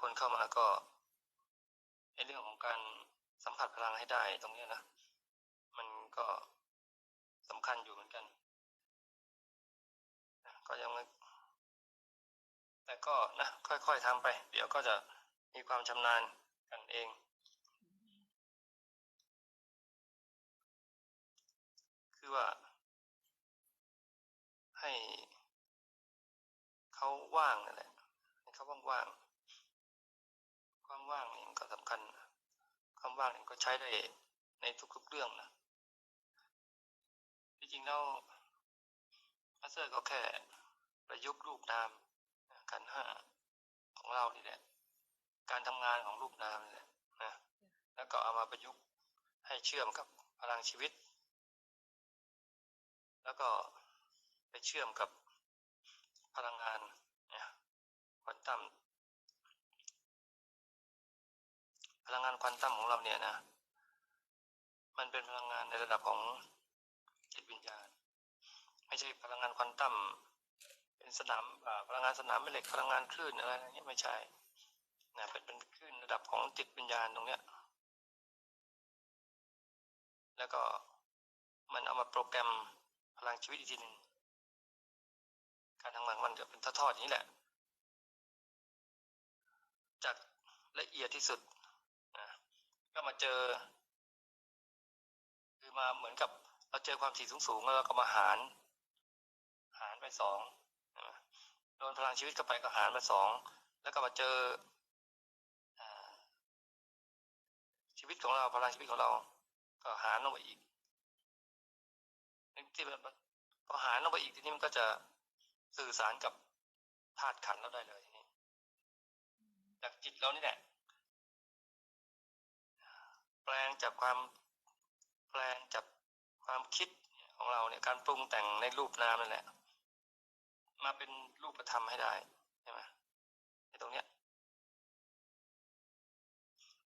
คนเข้ามาก็ในเรื่องของการสัมผัสพลังให้ได้ตรงนี้นะ มันก็สำคัญอยู่เหมือนกัน ก็ยังแต่ก็นะค่อยๆทำไป เดี๋ยวก็จะมีความชำนาญกันเองคือว่าให้เขาว่างนั่นแหละให้เขาว่างๆ ว่างนี่มันก็สำคัญนะควาว่างนี่ก็ใช้ได้ในทุกๆเรื่องนะจริงๆแล้วมาสเตอร์ก็แค่ประยุกต์รูปนามขันห้าของเรานี่แหละการทำงานของรูปนามนี่แหละนะแล้วก็เอามาประยุกต์ให้เชื่อมกับพลังชีวิต แล้วก็ไปเชื่อมกับพลังงานเนี่ยควอนตัม พลังงานควอนตัมของเราเนี่ยนะ มันเป็นพลังงานในระดับของจิตวิญญาณ ไม่ใช่พลังงานควอนตัมเป็นสนามพลังงานสนามแม่เหล็กพลังงานคลื่นอะไรอย่างเงี้ยไม่ใช่นะเป็นเป็นคลื่นระดับของจิตวิญญาณตรงเนี้ย แล้วก็มันเอามาโปรแกรมพลังชีวิตอีกทีหนึ่งการทำงานมันจะเป็นทอดๆอย่างนี้แหละ จากละเอียดที่สุด ก็มาเจอ คือมาเหมือนกับ เราเจอความถี่สูงๆแล้วเราก็มาหาร หารไปสองโดนพลังชีวิตเข้าไปก็หารไปสองแล้วก็มาเจอชีวิตของเราพลังชีวิตของเรา ก็หารลงไปอีกที่มันพอหารลงไปอีกทีนี้มันก็จะสื่อสารกับธาตุขันเราได้เลยทีนี้จากจิตเรานี่แหละ งจากความแปลงจากความคิดของเราเนี่ยการปรุงแต่งในรูปนามนั่นแหละ มาเป็นรูปธรรมให้ได้ใช่ไหมในตรงเนี้ย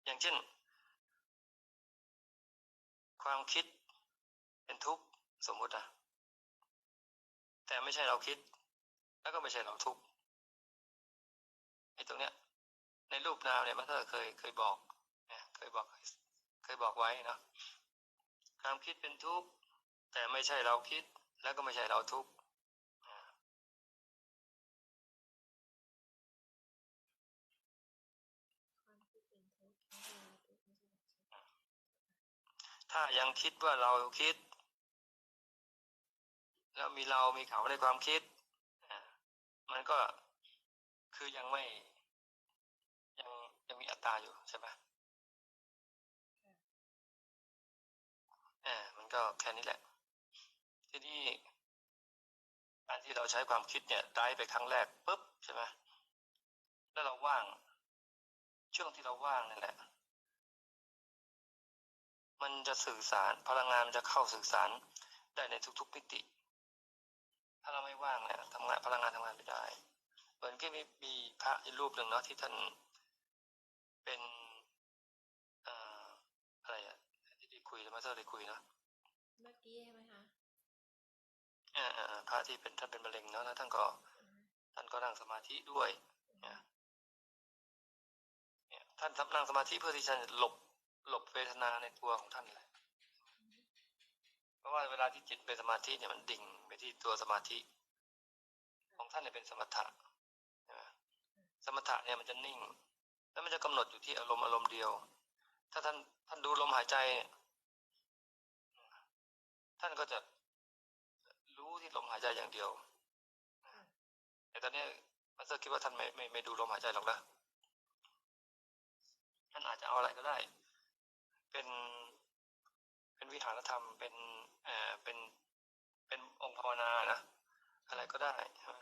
อย่างเช่น ความคิดเป็นทุกข์สมมุตินะแต่ไม่ใช่เราคิด แล้วก็ไม่ใช่เราทุกข์ไอ้ตรงเนี้ย ในรูปนามเนี่ยมันก็เคยเคยบอกเคยบอก ยบอกไว้นะความคิดเป็นทุกข์แต่ไม่ใช่เราคิดแล้วก็ไม่ใช่เราทุกข์ถ้ายังคิดว่าเราคิด แล้วมีเรามีเขาในความคิด มันก็คือยังไม่ยังยังมีอัตตาอยู่ใช่ไหม ก็แค่นี้แหละ ทีนี้การที่เราใช้ความคิดเนี่ยได้ไปครั้งแรกปุ๊บใช่ไหมแล้วเราว่าง ช่วงที่เราว่างนั่นแหละ มันจะสื่อสารพลังงานมันจะเข้าสื่อสารได้ในทุกๆมิติ ถ้าเราไม่ว่างเนี่ยทำงานพลังงานทำงานไม่ได้ เหมือนที่มีมีพระรูปหนึ่งเนาะที่ท่านเป็นออะไรอะที่ได้คุยแล้วมาเตอร์ได้คุยเนาะ เมื่อกี้ใช่ไหมคะอ่อเอ่อพระที่เป็นท่านเป็นมะเร็งเนาะแล้วท่านก็ท่านก็นั่งสมาธิด้วยเนี่ยเนี่ยท่านนั่งสมาธิเพื่อที่จะหลบหลบเวทนาในตัวของท่านแหละเพราะว่าเวลาที่จิตเป็นสมาธิเนี่ยมันดิ่งไปที่ตัวสมาธิ ของท่านเนี่ยเป็นสมถะสมถะเนี่ยมันจะนิ่ง แล้วมันจะกำหนดอยู่ที่อารมณ์อารมณ์เดียว ถ้าท่านท่านดูลมหายใจเนี่ย ท่านก็จะรู้ที่ลมหายใจอย่างเดียวแต่ตอนนี้มาสเตอร์คิดว่าท่านไม่ไม่ไม่ดูลมหายใจหรอกนะท่านอาจจะเอาอะไรก็ได้ เป็นเป็นวิหารธรรมเป็นเอ่อเป็นเป็นองค์ภาวนานะอะไรก็ได้ใช่ไหม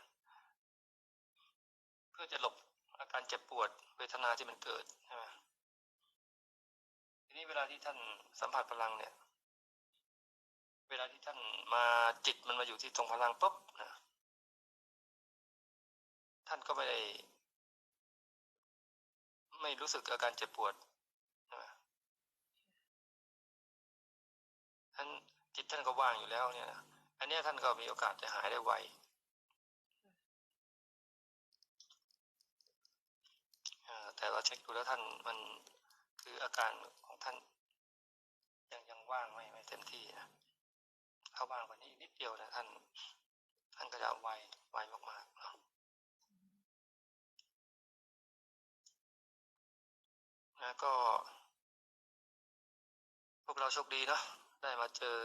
เพื่อจะหลบอาการเจ็บปวดเวทนาที่มันเกิดใช่ไหมทีนี้เวลาที่ท่านสัมผัสพลังเนี่ย เวลาที่ท่านมาจิตมันมาอยู่ที่ตรงพลังปุ๊บนะท่านก็ไม่ได้ ไม่รู้สึกอาการเจ็บปวดใช่ไหมท่านจิตท่านก็ว่างอยู่แล้วเนี่ยนะอันนี้ท่านก็มีโอกาสจะหายได้ไวแต่ว่าเช็คดูแล้วท่านมันคืออาการของท่านยังยังว่างไม่ไม่เต็มที่นะ ถ้าว่างกว่านี้นิดเดียวนะท่าน ท่านก็จะไวไวมากๆเนาะนะก็ พวกเราโชคดีเนาะได้มาเจอ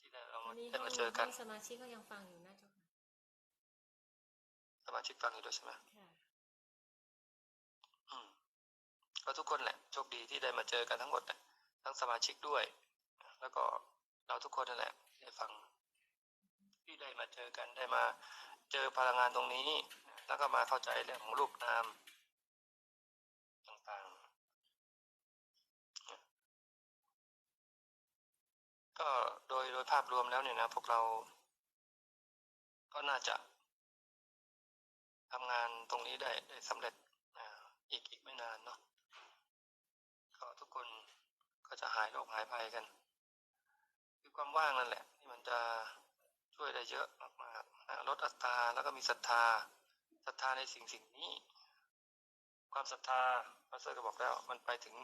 ที่ได้เราตอนนี้ได้ห้องมาเจอกันห้องสมาชิกก็ยังฟังอยู่นะเจ้าค่ะสมาชิกฟังอยู่ด้วยใช่ไหมค่ะอืมก็ทุกคนแหละโชคดีที่ได้มาเจอกันทั้งหมดน่ะทั้งสมาชิกด้วย แล้วก็ เราทุกคนนั่นแหละได้ฟังที่ได้มาเจอกันได้มาเจอพลังงานตรงนี้ แล้วก็มาเข้าใจเรื่องของรูปนามต่างๆ ก็โดยโดยภาพรวมแล้วเนี่ยนะพวกเราก็น่าจะทำงานตรงนี้ได้ได้สำเร็จอีกอีกไม่นานเนาะก็ทุกคนก็จะหายโรคหายภัยกัน ความว่างนั่นแหละ ที่มันจะช่วยได้เยอะมากๆลดอัตราแล้วก็มีศรัทธาศรัทธาในสิ่งสิ่งนี้ ความศรัทธาพระเซอร์ก็บอกแล้ว มันไปถึง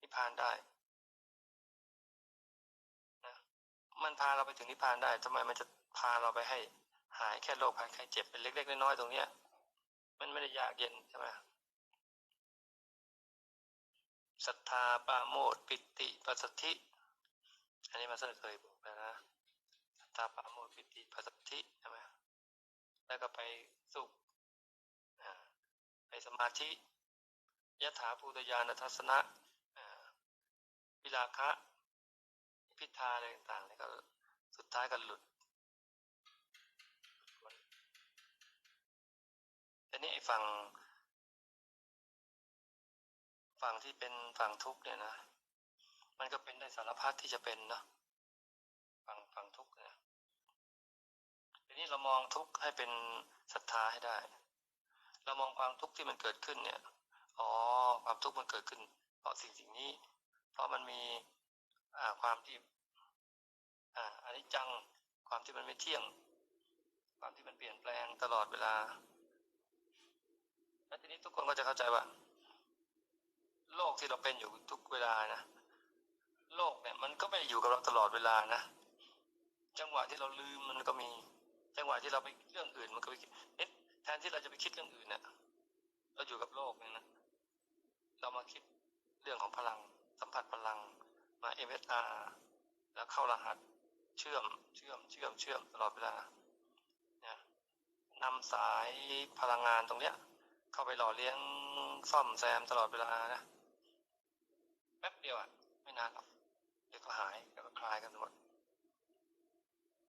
นิพพานได้นะมันพาเราไปถึงนิพพานได้ทำไมมันจะพาเราไปให้หายแค่โรคภัยไข้เจ็บเป็นเล็กๆน้อยๆตรงเนี้ย มันไม่ได้ยากเย็นใช่ไหมศรัทธาปาโมทย์ปิติปัสสธิ อันนี้มาเสนอเคยบอก นะศรัทธาปาโมปิติปัสสธิใช่ไหมแล้วก็ไปสุขอ่าไปสมาธิยถาภูตยานทัศนะอ่าวิราคะพิธาอะไรต่างๆเนี่ก็สุดท้ายก็หลุดแต่นี่ไอ้ฝั่งฝั่งที่เป็นฝั่งทุกข์เนี่ยนะ มันก็เป็นได้สารพัดที่จะเป็นเนาะ ฝั่งฝั่งทุกข์เนี่ยทีนี้เรามองทุกข์ให้เป็นศรัทธาให้ได้ เรามองความทุกข์ที่มันเกิดขึ้นเนี่ยอ๋อความทุกข์มันเกิดขึ้น เพราะสิ่งสิ่งนี้ เพราะมันมีอ่าความที่อ่าอันนี้จังความที่มันไม่เที่ยง ความที่มันเปลี่ยนแปลงตลอดเวลา แล้วทีนี้ทุกคนก็จะเข้าใจว่า โลกที่เราเป็นอยู่ทุกเวลานะโลกเนี่ยมันก็ไม่ได้อยู่กับเราตลอดเวลานะ จังหวะที่เราลืมมันก็มี จังหวะที่เราไปเรื่องอื่นมันก็ไปคิดเอ๊ะแทนที่เราจะไปคิดเรื่องอื่นเนี่ยเราอยู่กับโลกเนี่ยนะเรามาคิดเรื่องของพลัง สัมผัสพลังมาเอ MSR แล้วเข้ารหัสเชื่อมเชื่อมเชื่อมเชื่อมตลอดเวลาเนี่ยนำสายพลังงานตรงเนี้ย เข้าไปหล่อเลี้ยงซ่อมแซมตลอดเวลานะแป๊บเดียวอะ ไม่นานหรอกเดี๋ยวก็หายเดี๋ยวก็คลายกันหมด